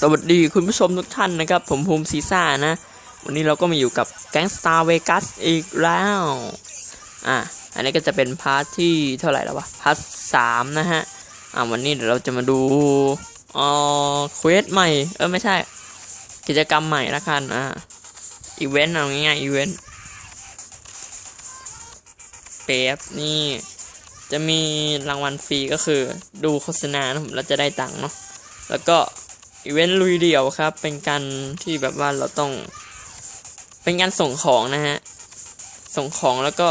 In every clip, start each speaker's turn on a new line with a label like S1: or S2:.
S1: สวัสดีคุณผู้ชมทุกท่านนะครับ ผมภูมิซีซ่านะ วันนี้เราก็มาอยู่กับแก๊งสตาร์เวกัสอีกแล้ว อะ อันนี้ก็จะเป็นพาร์ทที่เท่าไหร่แล้ววะ พาร์ทสามนะฮะ อะวันนี้เดี๋ยวเราจะมาดูอ๋อเควสใหม่ เออไม่ใช่ กิจกรรมใหม่ละกัน อะอีเวนต์เอาง่ายๆอีเวนต์เป๊บนี่จะมีรางวัลฟรีก็คือดูโฆษณานะผมเราจะได้ตังค์เนาะแล้วก็ อีเวนต์ลุยเดี่ยวครับ เป็นการที่แบบว่าเราต้อง เป็นการส่งของนะฮะ ส่งของแล้วก็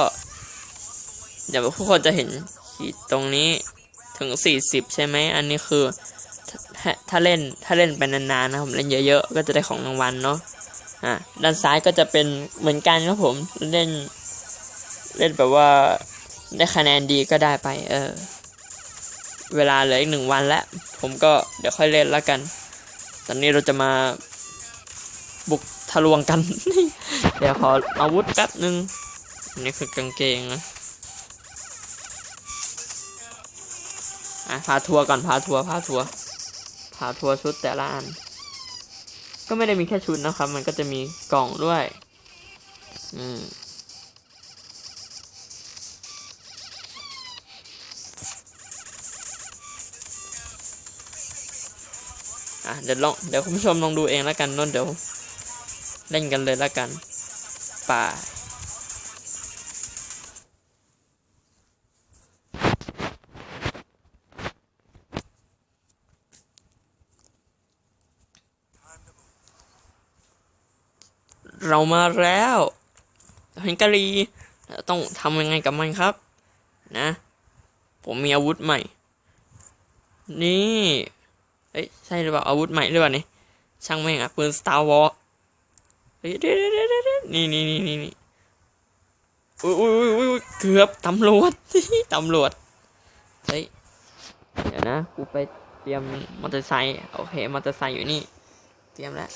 S1: เดี๋ยวทุกคนจะเห็นขีดตรงนี้ถึง 40 ใช่ไหม อันนี้คือถ้าถ้าเล่นถ้าเล่นไปนานๆนะผมเล่นเยอะๆ ก็จะได้ของรางวัลเนาะอะด้านซ้ายก็จะเป็นเหมือนกันครับผมเล่น เล่นแบบว่าได้คะแนนดีก็ได้ไป เออ เวลาเหลืออีกหนึ่งวันแล้ว ผมก็เดี๋ยวค่อยเล่นแล้วกัน ตอนนี้เราจะมาบุกทะลวงกัน เดี๋ยวขออาวุธแป๊บหนึ่งอันนี้คือกางเกงนะอะพาทัวร์ก่อนพาทัวร์พาทัวร์พาทัวร์ชุดแต่ละอัน ก็ไม่ได้มีแค่ชุดนะครับ มันก็จะมีกล่องด้วย อืม อะเดี๋ยวลองเดี๋ยวคุณผู้ชมลองดูเองแล้วกันนนเดี๋ยว เล่นกันเลยแล้วกันป่าเรามาแล้วเห็นกะลีต้องทำยังไงกับมันครับ นะ ผมมีอาวุธใหม่ นี่ เอ้ยใช่หรือเปล่าอาวุธใหม่หรือเปล่านี่ช่างแม่งอะปืน Star Wars เฮ้ยเดี๋ยวเดี๋ยวเดี๋ยวเดี๋ยวนี่นี่นี่นี่นี่อุ้ยอุ้ยอุ้ยอุ้ยเกือบตำรวจตำรวจเฮ้ยเดี๋ยวนะกูไปเตรียมมอเตอร์ไซค์โอเคมอเตอร์ไซค์อยู่นี่ เตรียมแล้ว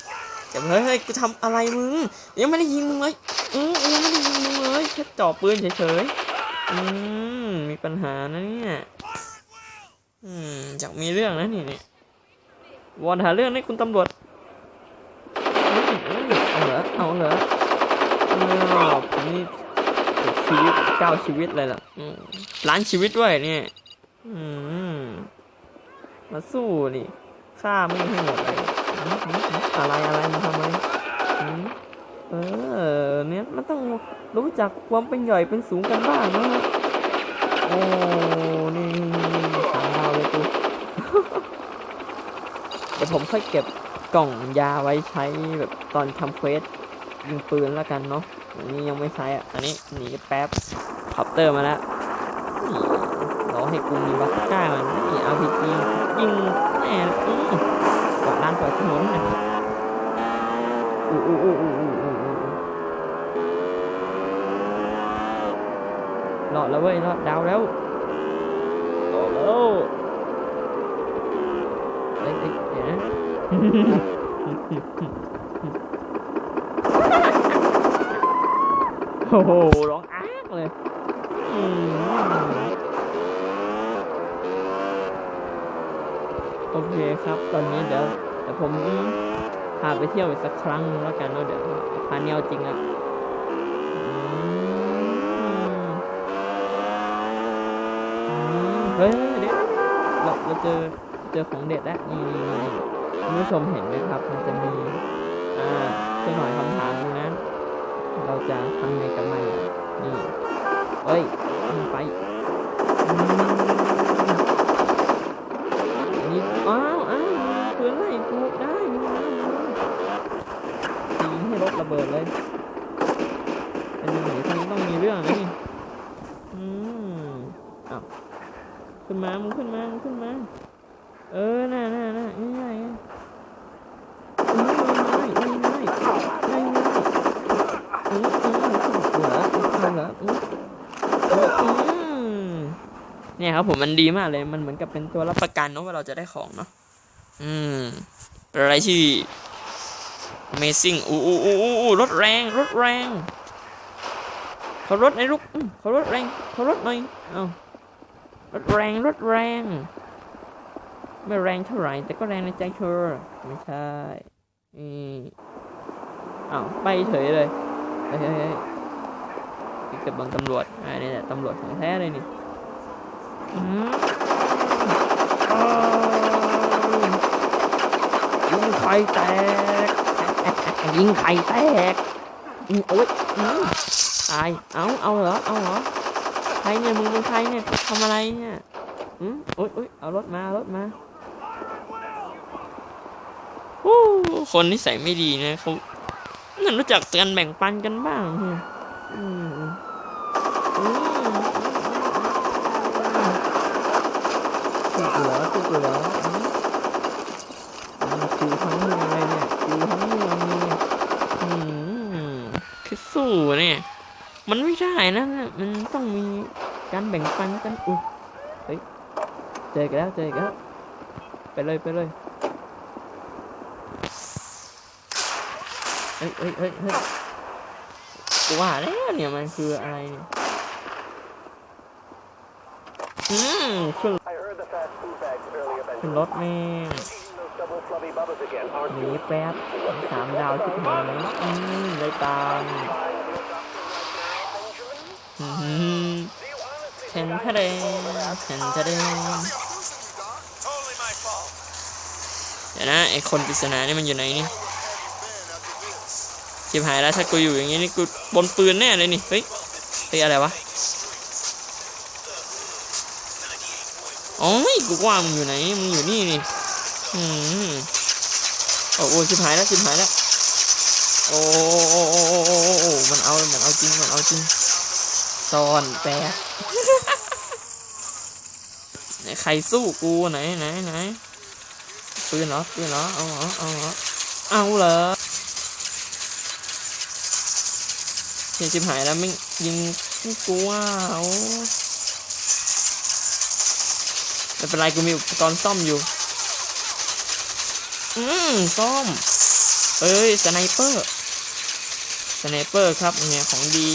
S1: จะเฮ้ยเฮ้ยกูทำอะไรมึงยังไม่ได้ยิงมึงเลยอืมยังไม่ได้ยิงมึงเลยแค่จ่อปืนเฉยๆอืมมีปัญหานะเนี่ยอืมอยากมีเรื่องนะนี่เนี่ย วอนหาเรื่องให้คุณตำรวจ เอาเหรอ เอาเหรออ้าวผมนี่เจ็ดชีวิตเก้าชีวิตเลยล่ะล้านชีวิตด้วยเนี่ยมาสู้นี่ฆ่าไม่งให้หมดเลยอะไรอะไรมาทำไมเออเนี่ยมันต้องรู้จักความเป็นใหญ่เป็นสูงกันบ้างนะโอ้นี่สามดาวเลยกู ดี๋ยวผมค่อยเก็บกล่องยาไว้ใช้แบบตอนทำเควสยิงปืนแล้วกันเนาะอันนี้ยังไม่ใช้อะ อันนี้หนีแป๊บคอปเตอร์มาแล้วเรอให้กูมีบาสก้ามันนี่เอาพีจียิงแน่อืมกว่าดลานกว่าดถนนนะอู้อู้อู้อู้อู้อู้รอดแล้วเว้ยรอดดาวแล้วรอดแล้ว โอ้โหร้องอ้ากเลยโอเคครับ ตอนนี้เดี๋ยวเดี๋ยวผมพาไปเที่ยวอีกสักครั้งแล้วกันเนาะเดี๋ยวพาเนียวจริงอะเฮ้ยเดี๋ยวเราเราเจอเจอของเด็ดแล้วนี่นี่ คุณผู้ชมเห็นไหมครับ มันจะมีอ่าช่วยหน่อยคำถามตรงนั้น เราจะทำไงกับมันอะนี่เอ้ยไปนนี้อ้าวอ้าวปืนไล่กูได้มึงนะยิงให้รถระเบิดเลยเป็นยังไงทีนี้ต้องมีเรื่องนะนี่อืมอ้าวขึ้นมา มึงขึ้นมา มึงขึ้นมา เออ น่าน่าน่าง่ายง่าย อืมอืมเหรอเหรออืมอืมเนี่ยครับผมมันดีมากเลยมันเหมือนกับเป็นตัวรับประกันเนอะว่าเราจะได้ของเนาะอืมเป็นอะไรที่ Amazing อู้อู้อู้อู้อู้รถแรงรถแรงเขารถในลูกเขารถแรงเขารถหน่อยเอ้ารถแรงรถแรง ไม่แรงเท่าไหร่แต่ก็แรงในใจเธอไม่ใช่นี่อ้าวไปเฉยเลย เฮ้ยเฮ้ยเกับบังตำรวจอ่านี่แหละตำรวจของแท้เลยนี่ยิงไข่แตก ยิงไข่แตกโอ๊ยตาย เอาเอาเหรอ เอาเหรอ ใครเนี่ยมึงเป็นใครเนี่ยทำอะไรเนี่ยอืมโอ๊ยโอ๊ยเอารถมาเอารถมา คนนิสัยไม่ดีนะเขา น่ารู้จักกันแบ่งปันกันบ้างอืมอืมอืมสุดเหรอสุดเหรออือคือทั้งเมืองเลยเนี่ยคือทั้งเมืองเลยอืมคือสู้เนี่ย มันไม่ได้นะมันต้องมีการแบ่งปันกันอุ้ยเฮ้ยเจอกันแล้วเจอกันแล้วไปเลยไปเลย เฮ้ยเฮ้ยเฮ้ยเฮ้ยกูว่าแล้วเนี่ยมันคืออะไรเนี่ยอืมขึ้น
S2: I heard the fast food bags earlier
S1: ขึ้น
S2: been
S1: รถแม่ง
S2: eating those double flubby bubbas again, aren't
S1: หนี
S2: you?
S1: แป๊บสามดาวชิบหายอืมเลยตามอืมเชนทะเลเชนทะเล
S3: Totally my fault.
S1: เดี๋ยวนะไอคนปริศนานี่มันอยู่ไหนนี่ ชิบหายแล้วถ้ากูอยู่อย่างงี้นี่กูบนปืนแน่เลยนี่เฮ้ยเฮ้ยอะไรวะโอ้ยกูว่ามึงอยู่ไหนมึงอยู่นี่นี่อืมโอ้โหชิบหายแล้วชิบหายแล้วโอ้โอ้โอ้โอ้โอ้โอ้โอ้มันเอามันเอาจริงมันเอาจริงซ่อนแป๊บไหนใครสู้กูไหนไหนไหนปืนเหรอปืนเหรอเอาเหรอเอาเหรอเอาเหรอ เฮียชิบหายแล้วไม่ยิงไม่กลัวเอาไม่เป็นไรกูมีอุปกรณ์ซ่อมอยู่ อืมซ่อม เอ้ยสไนเปอร์ สไนเปอร์ครับเนี่ยของดี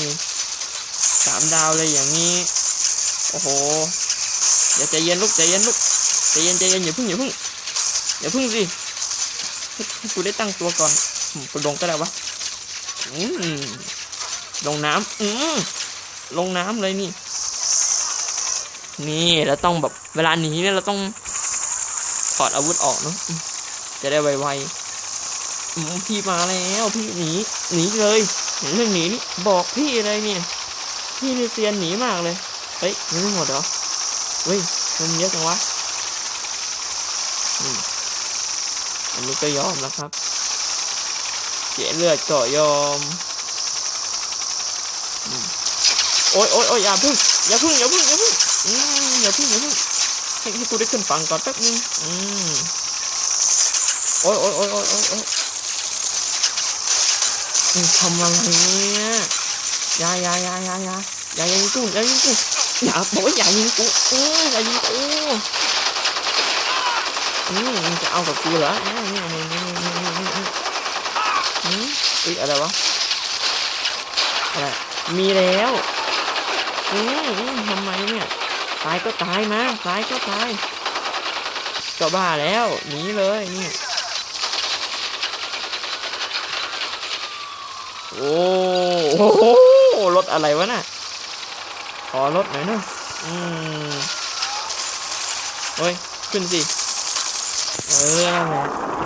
S1: สามดาวเลยอย่างนี้ โอ้โหเดี๋ยวใจเย็นลูกใจเย็นลูกใจเย็นใจเย็นอย่าพึ่งอย่าพึ่งอย่าพึ่งสิกูได้ตั้งตัวก่อนอืมกูลงก็ได้วะอืม ลงน้ำอืมลงน้ำเลยนี่ นี่เราต้องแบบเวลาหนีเนี่ยเราต้องถอดอาวุธออกเนาะจะได้ไวๆอืมพี่มาแล้วพี่หนีหนีเลยเรื่องหนีนี่บอกพี่เลยเนี่ยพี่นี่เซียนหนีมากเลยเฮ้ยยังไม่หมดเหรอเฮ้ยมันเยอะจังวะอันนี้ก็ยอมแล้วครับ เสียเลือดก็ยอม อ้ยโอ้ยโอ้ยอย่าพึ่งอย่าพึ่งอย่าพึ่งอย่าพึ่งอืมอย่าพึ่งอย่าพึ่งให้ให้กูได้ขึ้นฟังก่อนแป๊บนึงอืมโอ้ยโอ้ยโอ้ยโอ้ยโอ้ยโอ้ยทำอะไรเนี่ยอย่าอย่าอย่าอย่าอย่าอย่ายิงกูอย่ายิงกูอย่าบอกว่าอย่ายิงกูอืออย่ายิงกูอืมจะเอากับกูเหรออืมอุ้ยอะไรวะอะไรมีแล้ว ทำไมเนี่ยตายก็ตายนะตายก็ตายก็บ้าแล้วหนีเลยเนี่ยโอ้โหรถอะไรวะน่ะขอรถหน่อยนะอืมเฮ้ยขึ้นสิเออ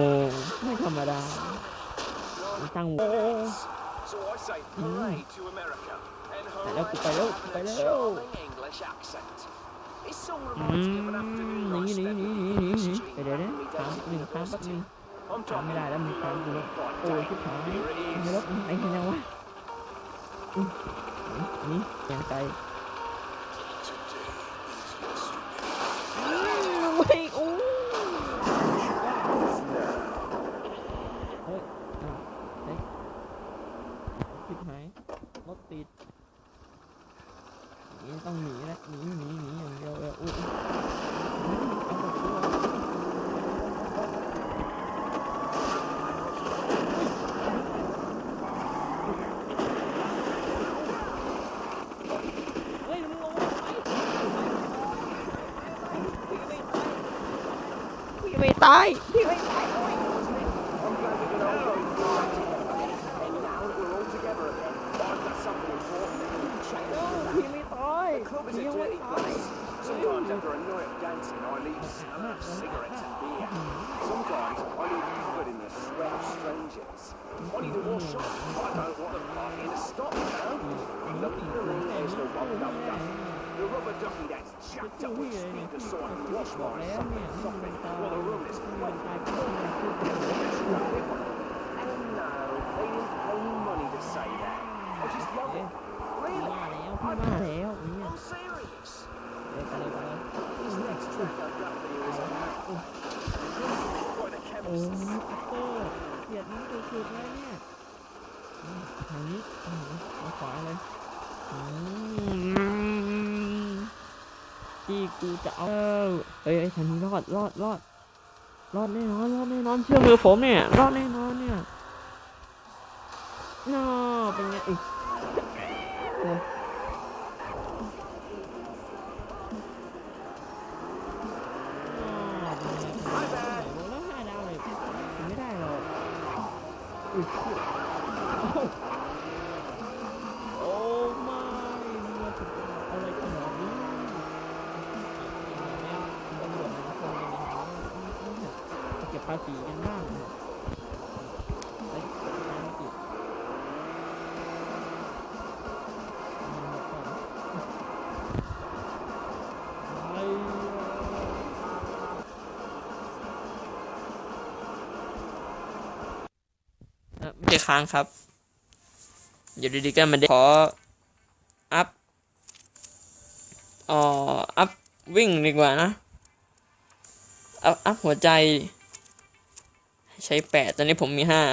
S1: รงไม่เอานะมันต้องรถใหญ่ๆอย่างนี้นะอืม
S2: It's a very special day for your favourite footstep DJ. Your
S3: see, it's the two-year anniversary since I came to this fantastic country from my native land of England, and it is not disappointing.
S1: โอ้ไม่ธรรมดาตั้งโอ้
S3: So I say hooray to America, and
S1: ไปแล้ว
S3: hooray
S1: กูไปแล้วกู
S3: to
S1: ไป
S3: that
S1: แล้ว
S3: charming English accent. It sort of
S1: อื
S3: reminds
S1: ม
S3: me of an afternoon
S1: ห
S3: I
S1: นีหนี
S3: spent
S1: หนี
S3: with
S1: หนี
S3: the
S1: หนีหนี
S3: history
S1: เดี๋ยวเดี๋ยว
S3: back
S1: เดี๋ยว
S3: in
S1: ถาม
S3: my
S1: หนึ่ง
S3: days
S1: ครั้ง
S3: at
S1: แป๊บนึง
S3: university. I'm
S1: ถามไม่
S3: talking
S1: ได้แล้วมึงถามกูแล้วโอ้ยชิบหายไม่ลบไอ้เหี้ยังวะอืมนี่ยังไกลเว้ยโอ้เฮ้ยอ้าวเฮ้ยชิบหายรถติดนี่ ต้องหนีแล้วหนีหนีหนีอย่างเดียวเลยอุ้ยพี่ไม่ตายพี่ไม่ตาย
S3: I need to wash up. I don't want the party to stop now. Lucky for me, there's the rubber ducky. The rubber ducky that's jacked up with speakers so I can wash
S1: บอก
S3: my
S1: แล้ว
S3: sock
S1: เนี่ย
S3: and
S1: ที่มัน
S3: sopping
S1: ตาย
S3: while the room is
S1: ที่มัน
S3: quite
S1: ตายเพราะมันพูดไม่ได้
S3: Oh no, they didn't pay me money to say that. I just love it.
S1: พี่
S3: Really?
S1: ว่าแล้วพี่ว่าแล้วเนี่ย
S3: I'm serious.
S1: เดี๋ยวไปเลยไปเลย
S3: This next track I've got for you is a quite a
S1: โอ้
S3: chemist.
S1: กียดนี้สุดๆเลยเนี่ยทางนี้มาขวาเลยอืมที่กูจะเอาเฮ้ยเฮ้ยทางนี้รอดรอดรอดรอดแน่นอนรอดแน่นอนเชื่อมือผมเนี่ย รอดแน่นอนเนี่ยน่าเป็นไงอีกโอ้ ไม่ใช่ค้างครับ อยู่ดีๆก็มาได้ขออัพอ๋ออัพวิ่งดีกว่านะ อัพอัพหัวใจ ใช้แปดตอนนี้ผมมีห้า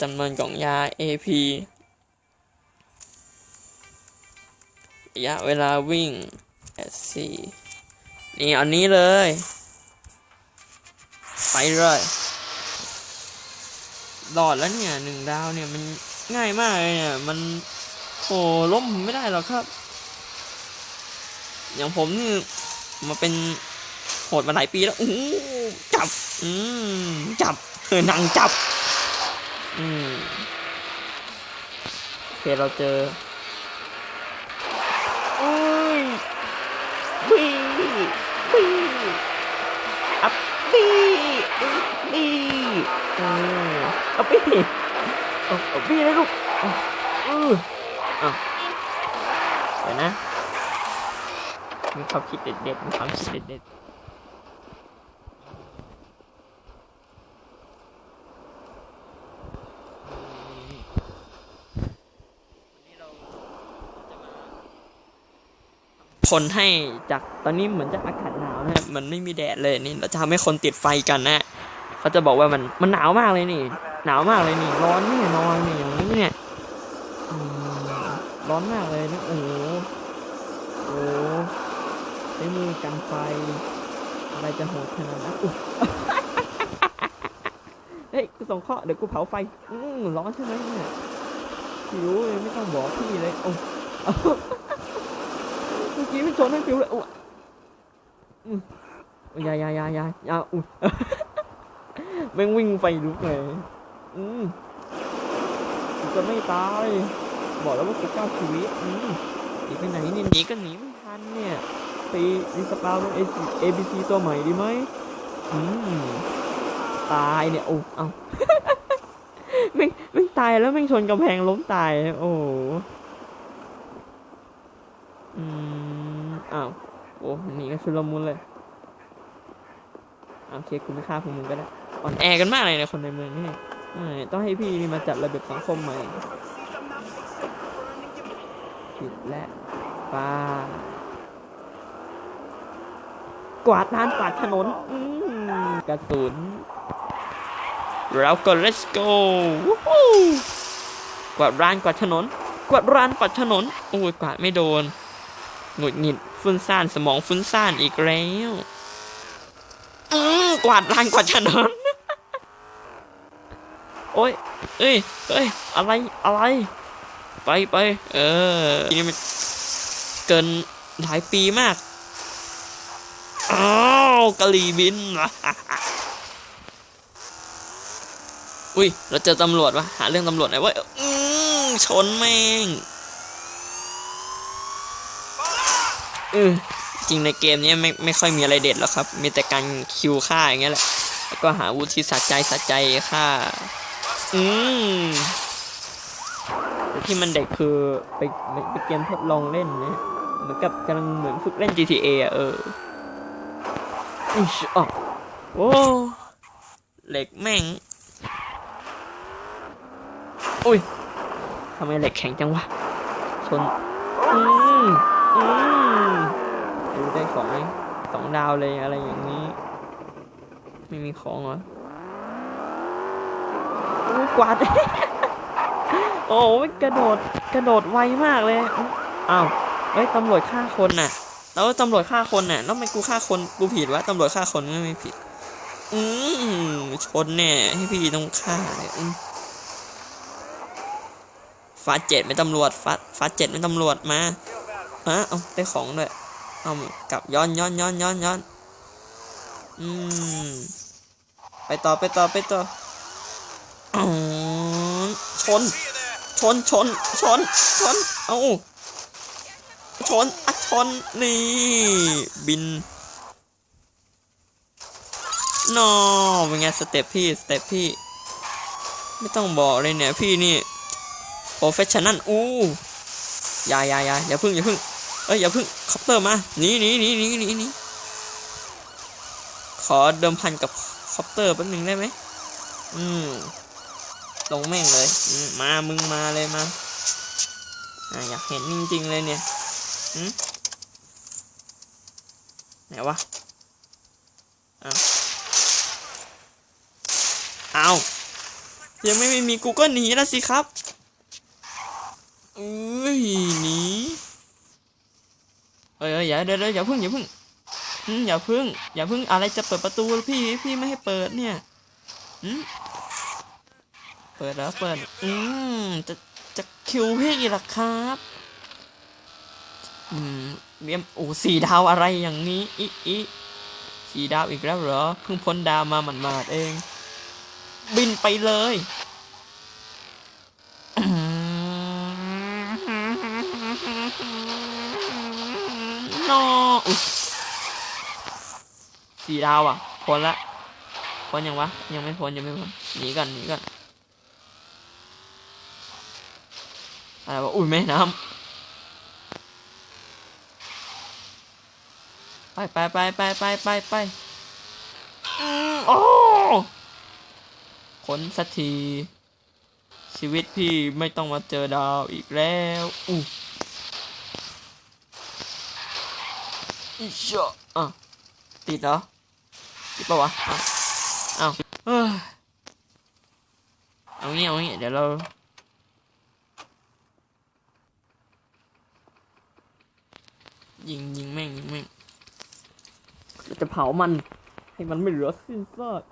S1: จำนวนกล่องยา AP ระยะเวลาวิ่งแปดสี่นี่อันนี้เลย ไปเลย หลอดแล้วเนี่ยหนึ่งดาวเนี่ยมันง่ายมากเลยเนี่ยมันโอ้ล้มผมไม่ได้หรอกครับ อย่างผมนี่มาเป็นโหดมาหลายปีแล้วอู้จับ อืมจับเออนังจับ อืมโอเคเราเจออุ้ยบีบีอัพบีบีโอ้ เอาปี้เอาเอาปี้เลยลูกอาเออเอาเดี๋ยวนะ มีความคิดเด็ดๆมีความคิดเด็ดๆคนให้จากตอนนี้เหมือนจะอากาศหนาวนะมันไม่มีแดดเลยนี่เราจะทำให้คนติดไฟกันนะเขาจะบอกว่ามันมันหนาวมากเลยนี่ หนาวมากเลยนี่ร้อนแน่นอนนี่อย่างนี้เนี่ยร้อนมากเลยนะโอ้โหโอ้โหใช้มือกันไฟอะไรจะโหดขนาดนั้นอุ๊ยเฮ้ยกูส่งเคราะห์เดี๋ยวกูเผาไฟอืมร้อนใช่ไหมเนี่ยหิวเลยไม่ต้องบอกพี่เลยโอ้เอาเมื่อกี้มันชนให้ฟิวเลยโอ้อืมอยายายายายาอุ้ยแม่งวิ่งไฟลุกเลย อืมกูจะไม่ตาย บอกแล้วว่ากูเก้าชีวิตอืมหนีไปไหนเนี่ยหนีก็หนีไม่ทันเนี่ยไปรีสปาวเป็นเอบีซีตัวใหม่ดีไหมอืมตายเนี่ยโอ้เอาแม่งแม่งตายแล้วแม่งชนกำแพงล้มตาย โอ้โหอืมอ้าวโอ้หนีกันชุลมุนเลยอะโอเคกูไม่ฆ่าพวกมึงก็ได้อ่อนแอกันมากเลยนะคนในเมืองนี่เออ ต้องให้พี่นี่มาจัดระเบียบสังคมใหม่ผิดและป้ากวาดลานกวาดถนนกระสุนแล้วก็ let's go กวาดร้านกวาดถนน กวาดร้านกวาดถนนโอ้ยกวาดไม่โดนหงุดหงิดฟุ้นซ่านสมองฟุ้นซ่านอีกแล้วกวาดร้านกวาดถนน โอ้ยเอ้ยเอ้ย อะไร อะไร ไปไป เออทีนี้มันเกินหลายปีมาก อ้าวกะหรี่บิน อุ้ย เราเจอตำรวจวะ หาเรื่องตำรวจหน่อว่าอืมชนแม่งอือจริงในเกมนี้ไม่ไม่ค่อยมีอะไรเด็ดหรอกครับ มีแต่การคิวฆ่าอย่างเงี้ยแหละ แล้วก็หาวุธที่สะใจสะใจฆ่า อืมที่มันเด็กคือไปไปไปเกมทดลองเล่นนะเหมือนกับกำลังเหมือนฝึกเล่น GTA อะเอออิชอะโอ้เหล็กแม่ง อุ้ยทำไมเหล็กแข็งจังวะ ชน อืมอืมดูได้ของไหมสองดาวเลยอะไรอย่างนี้ ไม่มีของเหรอ อุ้ยกวาด โอ้ยกระโดดกระโดดไวมากเลย อ้าวเฮ้ยตำรวจฆ่าคนน่ะ แล้วตำรวจฆ่าคนน่ะแล้วทำไมกูฆ่าคนกูผิดวะตำรวจฆ่าคนไม่ไม่ผิด อืมชนเนี่ยให้พี่ต้องฆ่าเลยฟาเจ็ดเป็นตำรวจฟาฟาเจ็ดเป็นตำรวจมาฮะเอาได้ของด้วยเอากลับย้อนย้อนย้อนย้อนย้อนอืมไปต่อไปต่อไปต่อ ชน ชน ชน ชน ชน เอาชนอะชน นี่ บินนอเป็นไงสเต็ปพี่ สเต็ปพี่ ไม่ต้องบอกเลยเนี่ย พี่นี่โปรเฟชชั่นนั่นอู้อย่าอย่าอย่าอย่าพึ่งอย่าพึ่งเอ้ยอย่าพึ่งคอปเตอร์มาหนีหนีหนีหนีหนีหนีขอเดิมพันกับคอปเตอร์แป๊บหนึงได้ไหมอืม ลงแม่งเลยมามึงมาเลยมาอะอยากเห็นจริงๆเลยเนี่ยไหนวะอ้าวอ้ายังไม่มีกูก็หนีแล้วสิครับเอ้ยหนีเอ้ยอยอย่าเดี๋ยวเดี๋ยวอย่าพึ่งอย่าพึ่งอย่าพึ่งอย่าพึ่งอะไรจะเปิดประตูพี่พี่ไม่ให้เปิดเนี่ยอื เปิดแล้วเปิด อืม จะจะคิวพี่เหรอครับ อืมเบียมโอ้สี่ดาวอะไรอย่างนี้อีอีสี่ดาวอีกแล้วเหรอ เพิ่งพ้นดาวมาหมาดๆเอง บินไปเลยนออุ๊ยสี่ดาวอะพ้นละพ้นยังวะ ยังไม่พ้นยังไม่พ้นหนีก่อนหนีก่อน อะไรวะอุ้ยแม่น้ำไปไปไปไปไปไปไปอืมโอ้พ้นสักที ชีวิตพี่ไม่ต้องมาเจอดาวอีกแล้วอู้อีเชอะอะติดเหรอ ติดปะวะอะอ้าวเอ้ยเอางี้เอางี้เดี๋ยวเรา ยิงยิงแม่งยิงแม่งเราจะเผามัน ให้มันไม่เหลือสิ้นซาก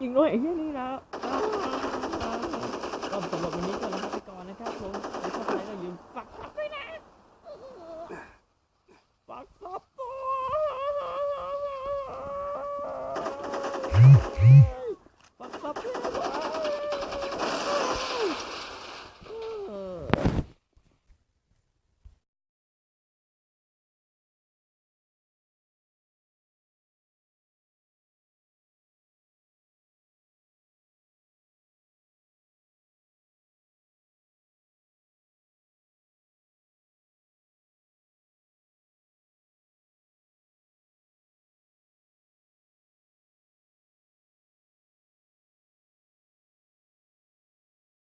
S1: ยิงด้วยไอ้เหี้ยนี่นะอ้วก็สำหรับวันนี้ก็ลาไปก่อนนะครับผมถ้าชอบอะไรก็อย่าลืมฝากซับด้วยนะฝากซับด้ว